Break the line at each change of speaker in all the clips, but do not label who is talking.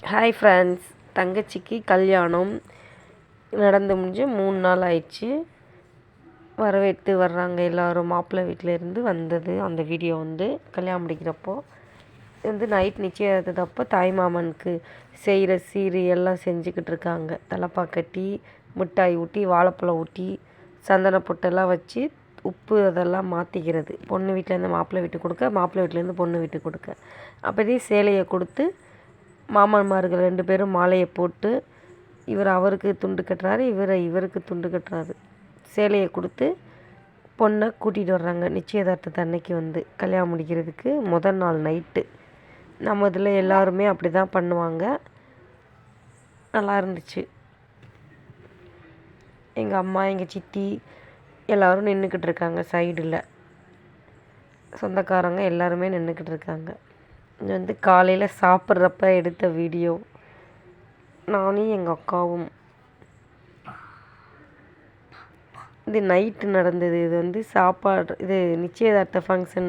Hi friends தங்கச்சிக்கு கல்யாணம் நடந்து முடிஞ்சு மூணு நாள் ஆயிடுச்சு. வரவேற்று வர்றாங்க எல்லோரும். மாப்பிள்ளை வீட்டிலேருந்து வந்தது அந்த வீடியோ வந்து கல்யாணம் முடிக்கிறப்போ. வந்து நைட் நிச்சயதார்த்தத்தப்போ தாய் மாமனுக்கு செய்கிற சீரு எல்லாம் செஞ்சுக்கிட்டு இருக்காங்க. தலப்பா கட்டி மிட்டாய் ஊட்டி வாழைப்பழம் ஊட்டி சந்தன பொட்டெல்லாம் வச்சு உப்பு அதெல்லாம் மாற்றிக்கிறது பொண்ணு வீட்டிலேருந்து மாப்பிள்ளை வீட்டுக்கு கொடுக்க மாப்பிள்ளை வீட்டிலேருந்து பொண்ணு வீட்டுக்கு கொடுக்க. அப்போதே சேலையை கொடுத்து மாமன்மார்கள் ரெண்டு பேரும் மாலையை போட்டு இவர் அவருக்கு துண்டு கட்டுறாரு இவர் இவருக்கு துண்டு கட்டுறாரு. சேலையை கொடுத்து பொண்ணை கூட்டிகிட்டு வர்றாங்க. நிச்சயதார்த்தத்தை அன்னைக்கு வந்து கல்யாணம் முடிக்கிறதுக்கு முதல் நாள் நைட்டு. நம்ம இதில் எல்லாருமே அப்படி தான் பண்ணுவாங்க. நல்லா இருந்துச்சு. எங்கள் அம்மா எங்கள் சித்தி எல்லோரும் நின்றுக்கிட்டு இருக்காங்க சைடில் சொந்தக்காரங்க எல்லாருமே நின்றுக்கிட்டு இருக்காங்க. வந்து காலையில் சாப்பிட்றப்ப எடுத்த வீடியோ நானும் எங்கள் அக்காவும். இது நைட்டு நடந்தது. இது வந்து சாப்பாடு இது நிச்சயதார்த்த ஃபங்க்ஷன்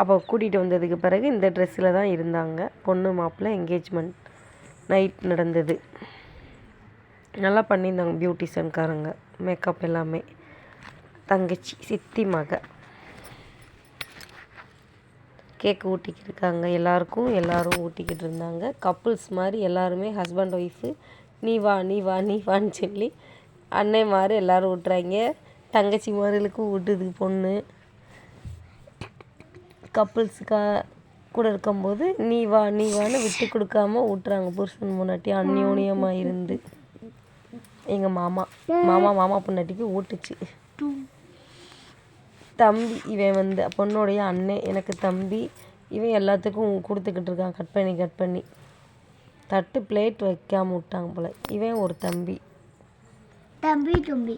அப்போ கூட்டிகிட்டு வந்ததுக்கு பிறகு இந்த ட்ரெஸ்ஸில் தான் இருந்தாங்க. பொண்ணு மாப்பிள்ளை என்கேஜ்மெண்ட் நைட் நடந்தது. நல்லா பண்ணியிருந்தாங்க பியூட்டிஷன்காரங்க மேக்கப் எல்லாமே. தங்கச்சி சித்தி மக. கேக் ஊட்டிக்கிட்டு இருக்காங்க எல்லாருக்கும் எல்லாரும் ஊட்டிக்கிட்டு இருந்தாங்க கப்புள்ஸ் மாதிரி எல்லாருமே ஹஸ்பண்ட் ஒய்ஃபு நீ வா நீ வா நீ வான்னு சொல்லி அன்னை மாதிரி எல்லோரும் ஊட்டுறாங்க. தங்கச்சி மாதிரிகளுக்கும் ஊட்டுது பொண்ணு. கப்புள்ஸுக்கா கூட இருக்கும்போது நீ வா நீ வான்னு விட்டு கொடுக்காம ஊட்டுறாங்க. புருஷன் முன்னாட்டி அந்யோன்யமாக இருந்து. எங்கள் மாமா மாமா மாமா பொண்டாட்டிக்கு ஊட்டுச்சு. தம்பி இவன் வந்து பொண்ணுடைய அண்ணன் எனக்கு தம்பி. இவன் எல்லாத்துக்கும் கொடுத்துக்கிட்டு இருக்கான். கட் பண்ணி கட் பண்ணி. தட்டு பிளேட் வைக்காம விட்டாங்க போல். இவன் ஒரு தம்பி.
தம்பி தும்பி.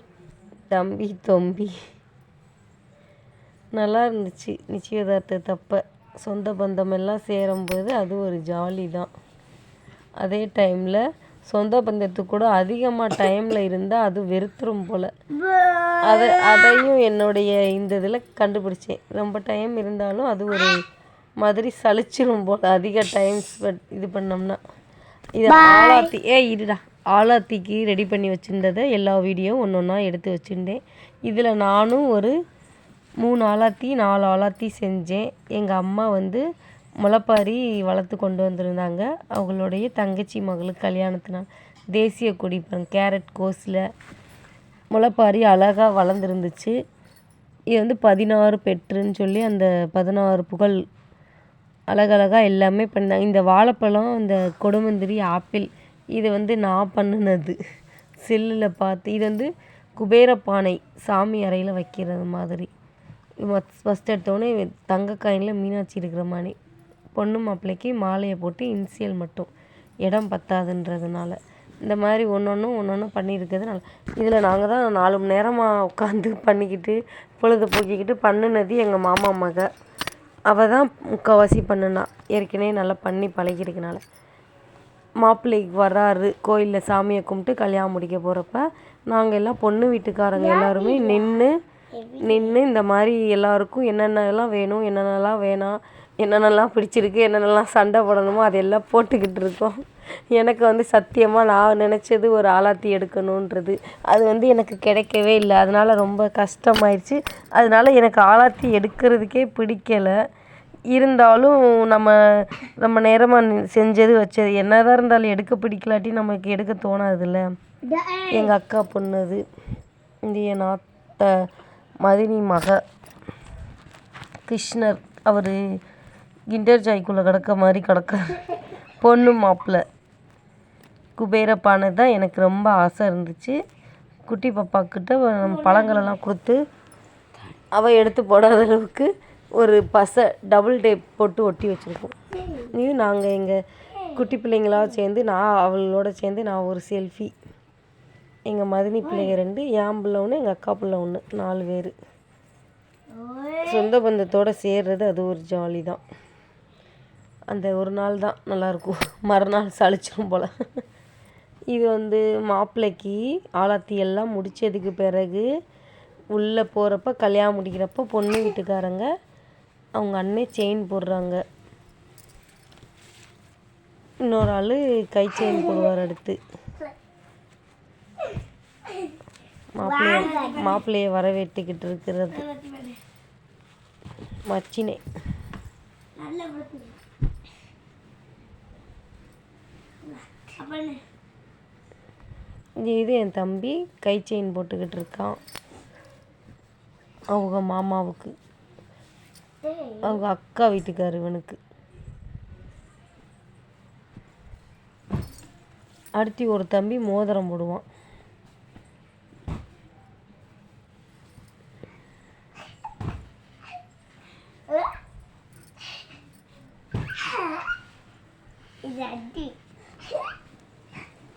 தம்பி தொம்பி. நல்லா இருந்துச்சு. நிச்சயதார்த்தத்தப்ப சொந்த பந்தம் எல்லாம் சேரும்போது அது ஒரு ஜாலி தான் அதே டைமில் சொந்த பந்தத்துக்கு கூட அதிகமாக டைமில் இருந்தால் அது வெறுத்துரும் போல். அதை அதையும் என்னுடைய இந்த இதில் கண்டுபிடிச்சேன். ரொம்ப டைம் இருந்தாலும் அது ஒரு மாதிரி சலிச்சிரும் போல். அதிக டைம் ஸ்பெண்ட் இது பண்ணோம்னா. இது ஆலாத்தி ஏ இருடா. ஆலாத்திக்கு ரெடி பண்ணி வச்சுருந்ததை எல்லா வீடியோ ஒன்று ஒன்றா எடுத்து வச்சுருந்தேன். இதில் நானும் ஒரு மூணு ஆலாத்தி நாலு ஆலாத்தி செஞ்சேன். எங்கள் அம்மா வந்து முளைப்பாரி வளர்த்து கொண்டு வந்திருந்தாங்க. அவங்களுடைய தங்கச்சி மகளுக்கு கல்யாணத்தினால் தேசிய கொடி பாருங்க கேரட் கோஸில் முளைப்பாரி அழகாக வளர்ந்துருந்துச்சு. இது வந்து பதினாறு பெற்றுன்னு சொல்லி அந்த பதினாறு புகழ் அழகழகாக எல்லாமே பண்ணாங்க. இந்த வாழைப்பழம் இந்த கொடுமந்திரி ஆப்பிள் இது வந்து நான் பண்ணினது. செல்லில் பார்த்து இது வந்து குபேரப்பானை சாமி அறையில் வைக்கிறது மாதிரி. ஃபஸ்ட் எடுத்தோடனே தங்க காயினில் மீனாட்சி இருக்கிற மாதிரி. பொண்ணு மாப்பிள்ளைக்கு மாலையை போட்டு இன்சியல் மட்டும். இடம் பத்தாதுன்றதுனால. இந்த மாதிரி ஒன்று ஒன்றும் ஒன்று ஒன்றும் பண்ணியிருக்கிறதுனால. இதில் நாங்கள் தான் நாலு மணி நேரமாக உட்காந்து பண்ணிக்கிட்டு பொழுது போக்கிக்கிட்டு பண்ணினது எங்கள் மாமா மக. அவள் தான் முக்கால்வாசி பண்ணுனா. ஏற்கனவே நல்லா பண்ணி பழகிருக்கனால. மாப்பிள்ளைக்கு வர்றாரு கோயிலில் சாமியை கும்பிட்டு கல்யாணம் முடிக்க போகிறப்ப நாங்கள் எல்லாம் பொண்ணு வீட்டுக்காரங்க எல்லாருமே நின்று நின்று இந்த மாதிரி எல்லாருக்கும் என்னென்னலாம் வேணும் என்னென்னலாம் வேணாம் என்னென்னலாம் பிடிச்சிருக்கு என்னென்னலாம் சண்டை போடணுமோ அதெல்லாம் போட்டுக்கிட்டு இருக்கோம். எனக்கு வந்து சத்தியமாக நான் நினச்சது ஒரு ஆலாத்தி எடுக்கணுன்றது. அது வந்து எனக்கு கிடைக்கவே இல்லை. அதனால் ரொம்ப கஷ்டமாயிடுச்சு அதனால எனக்கு ஆலாத்தி எடுக்கிறதுக்கே பிடிக்கலை. இருந்தாலும் நம்ம நம்ம நேரமாக செஞ்சது வச்சது என்னதான் இருந்தாலும் எடுக்க பிடிக்கலாட்டி நமக்கு எடுக்க தோணாதுல்ல. எங்கள் அக்கா பொண்ணு அது இந்த என் மதினி மக கிருஷ்ணர் அவர் கிண்டர் ஜாய்க்குள்ளே கிடக்க மாதிரி கிடக்க பொண்ணு மாப்பிள்ளை குபேரப்பானை தான் எனக்கு ரொம்ப ஆசை இருந்துச்சு. குட்டி பாப்பாக்கிட்ட நம்ம பழங்களெல்லாம் கொடுத்து அவள் எடுத்து போடாத அளவுக்கு ஒரு பசை டபுள் டேப் போட்டு ஒட்டி வச்சுருக்கோம். இது நாங்கள் எங்கள் குட்டி பிள்ளைங்களாக சேர்ந்து நான் அவளோட சேர்ந்து நான் ஒரு செல்ஃபி எங்கள் மதினி பிள்ளைங்க ரெண்டு என் பிள்ளை ஒன்று எங்கள் அக்கா பிள்ளை ஒன்று நாலு பேர். சொந்த பந்தத்தோடு சேர்றது அது ஒரு ஜாலி தான். அந்த ஒரு நாள் தான் நல்லாயிருக்கும் மறுநாள் சளிச்சிரும் போல். இது வந்து மாப்பிள்ளைக்கு ஆலாத்தி எல்லாம் முடித்ததுக்கு பிறகு உள்ளே போகிறப்ப கல்யாணம் முடிக்கிறப்ப பொண்ணு வீட்டுக்காரங்க அவங்க அண்ணன் செயின் போடுறாங்க. இன்னொரு ஆள் கை செயின் போடுவார் அடுத்து. மாப்பிள்ளைய மாப்பிள்ளையை வரவேற்றுக்கிட்டு இருக்கிறது. மச்சினே. இது என் தம்பி கை செயின் போட்டுக்கிட்டு இருக்கான். அவங்க மாமாவுக்கு. அவங்க அக்கா வீட்டுக்கார் இவனுக்கு. அடுத்து ஒரு தம்பி மோதிரம் போடுவான்
இது அடி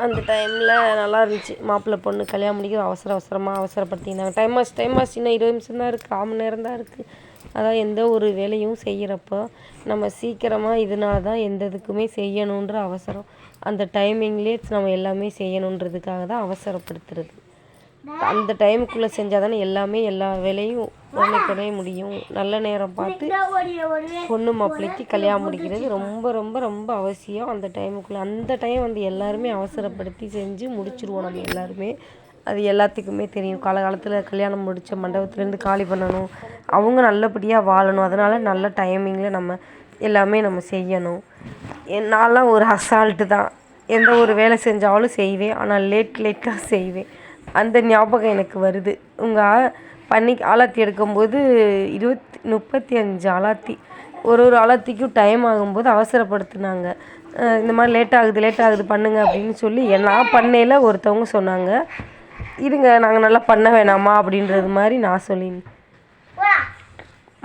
அந்த டைமில் நல்லா இருந்துச்சு மாப்பிள்ளை பொண்ணு கல்யாணம் முடிக்க அவசர அவசரமாக அவசரப்படுத்தினாங்க. டைம் ஆச்சு டைம் ஆச்சு. இன்னும் இருபது நிமிஷம் தான் இருக்குது கால் மணி நேரம் தான் இருக்குது அதான் எந்த ஒரு வேலையும் செய்கிறப்போ நம்ம சீக்கிரமாக இதனால தான் எந்த இதுக்குமே செய்யணுன்ற அவசரம். அந்த டைமிங்லேயே நம்ம எல்லாமே செய்யணுன்றதுக்காக தான் அவசரப்படுத்துறது. அந்த டைமுக்குள்ளே செஞ்சால் தானே எல்லாமே எல்லா வேலையும் உடனே முடியும். நல்ல நேரம் பார்த்து பொண்ணு மாப்பிள்ளைக்கு கல்யாணம் முடிக்கிறது ரொம்ப ரொம்ப ரொம்ப அவசியம். அந்த டைமுக்குள்ளே அந்த டைம் வந்து எல்லாருமே அவசரப்படுத்தி செஞ்சு முடிச்சிருவோம் நம்ம எல்லாருமே. அது எல்லாத்துக்குமே தெரியும். காலகாலத்தில் கல்யாணம் முடித்த மண்டபத்துலேருந்து காலி பண்ணணும். அவங்க நல்லபடியாக வாழணும். அதனால் நல்ல டைமிங்கில் நம்ம எல்லாமே நம்ம செய்யணும். நான்லாம் ஒரு அசால்ட்டு தான். எந்த ஒரு வேலை செஞ்சாலும் செய்வேன். ஆனால் லேட் லேட்டாக செய்வேன். அந்த ஞாபகம் எனக்கு வருது. உங்கள் பண்ணி ஆலாத்தி எடுக்கும்போது இருபத்தி முப்பத்தி அஞ்சு ஆலாத்தி. ஒரு ஒரு ஆலாத்திக்கும் டைம் ஆகும்போது அவசரப்படுத்தினாங்க. இந்த மாதிரி லேட் ஆகுது லேட் ஆகுது பண்ணுங்க அப்படின்னு சொல்லி நான் பண்ணையில் ஒருத்தவங்க சொன்னாங்க. இருங்க நாங்கள் நல்லா பண்ண வேணாமா அப்படின்றது மாதிரி நான் சொல்லி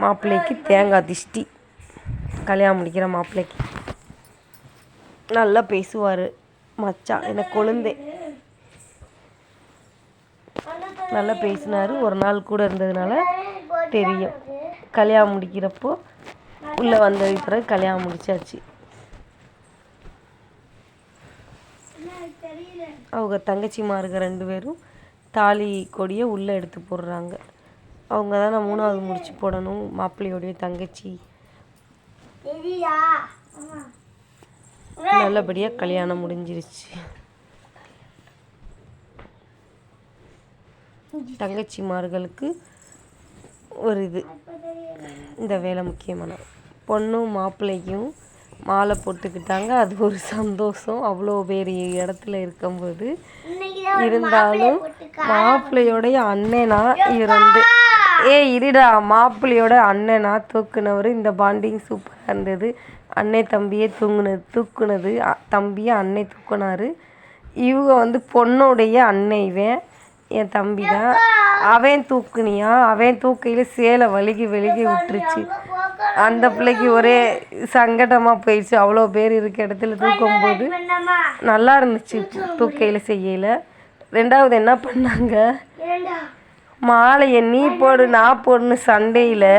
மாப்பிள்ளைக்கு தேங்காய் திஷ்டி. கல்யாணம் முடிக்கிற மாப்பிள்ளைக்கு. நல்லா பேசுவார் மச்சான் எனக்கு கொழுந்தேன் நல்லா பேசினாரு. ஒரு நாள் கூட இருந்ததுனால தெரியும். கல்யாணம் முடிக்கிறப்போ உள்ளே வந்தது பிறகு கல்யாணம் முடிச்சாச்சு. அவங்க தங்கச்சிமாருங்க ரெண்டு பேரும் தாலி கொடியை உள்ளே எடுத்து போடுறாங்க. அவங்க தானே மூணாவது முடிச்சு போடணும். மாப்பிள்ளையோடைய தங்கச்சி. நல்லபடியாக கல்யாணம் முடிஞ்சிருச்சு. தங்கச்சிமார்களுக்கு ஒரு இது. இந்த வேலை முக்கியமான பொண்ணும் மாப்பிள்ளைக்கும் மாலை போட்டுக்கிட்டாங்க. அது ஒரு சந்தோஷம். அவ்வளோ பேர் இடத்துல இருக்கும்போது இருந்தாலும் மாப்பிள்ளையோடைய அண்ணனா இவர் வந்து ஏ இருடா. மாப்பிள்ளையோட அண்ணனா தூக்குனவர். இந்த பாண்டிங் சூப்பராக இருந்தது. அன்னை தம்பியே தூங்குனது தூக்குனது. அ- தம்பியை அன்னை தூக்குனாரு. இவங்க வந்து பொண்ணுடைய அன்னை இவன். என் தம்பி தான் அவன் தூக்குனியா? அவன் தூக்கையில் சேலை வழுகி வழுகி விட்டுருச்சு. அந்த பிள்ளைக்கு ஒரே சங்கடமாக போயிடுச்சு. அவ்வளோ பேர் இருக்க இடத்துல தூக்கும்போது
போது
நல்லா இருந்துச்சு. தூக்கையில் செய்யல. ரெண்டாவது என்ன பண்ணாங்க? மாலையை நீ போடு நான் போடுன்னு சண்டையில்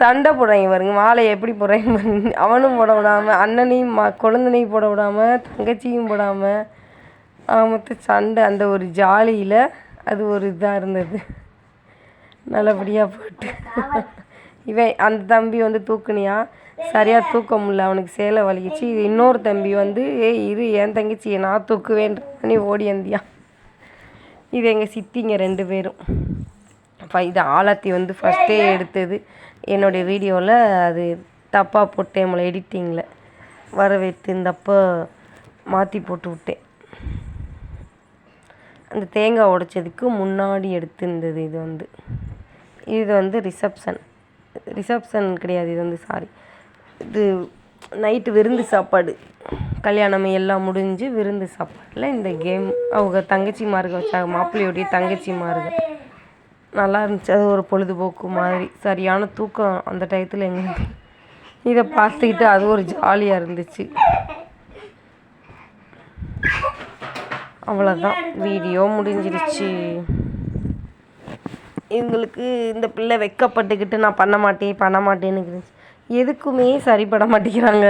சண்டை போடுறாங்க பாருங்க. மாலையை எப்படி போடுறாங்க பாருங்க. அவனும் போட விடாமல் அண்ணனையும் மா குழந்தனையும் போட விடாம தங்கச்சியும் போடாமல் மொத்த சண்டை. அந்த ஒரு ஜாலியில் அது ஒரு இதாக இருந்தது. நல்லபடியாக போட்டு. இவன் அந்த தம்பி வந்து தூக்குனியா? சரியாக தூக்க முடியல. அவனுக்கு சேலை வலிக்குச்சு. இது இன்னொரு தம்பி வந்து ஏய் இரு என் தங்கச்சியை நான் தூக்குவேன்ற நீ ஓடி வந்தியா? இது எங்கள் சித்திங்க ரெண்டு பேரும். அப்போ இது ஆலாத்தி வந்து ஃபஸ்ட்டே எடுத்தது. என்னுடைய வீடியோவில் அது தப்பாக போட்டேன் நம்மளை எடிட்டிங்கில் வரவேற்று இந்தப்போ மாற்றி போட்டு விட்டேன். அந்த தேங்காய் உடைச்சதுக்கு முன்னாடி எடுத்திருந்தது இது வந்து. இது வந்து ரிசப்ஷன். ரிசப்ஷன் கிடையாது இது வந்து சாரி. இது நைட்டு விருந்து சாப்பாடு. கல்யாணம் எல்லாம் முடிஞ்சு விருந்து சாப்பாடில் இந்த கேம் அவங்க தங்கச்சிமாருங்க வச்சாங்க மாப்பிள்ளையோடைய தங்கச்சிமாருங்க நல்லா இருந்துச்சு. அது ஒரு பொழுதுபோக்கு மாதிரி. சரியான தூக்கம் அந்த டயத்தில் எங்களுக்கு. இதை பார்த்துக்கிட்டு அது ஒரு ஜாலியாக இருந்துச்சு. அவ்வளோதான் வீடியோ முடிஞ்சிருச்சு. இவங்களுக்கு இந்த பிள்ளை வெக்கப்பட்டுக்கிட்டு நான் பண்ண மாட்டேன் பண்ண மாட்டேன்னு எதுக்குமே சரிப்பட மாட்டேங்கிறாங்க.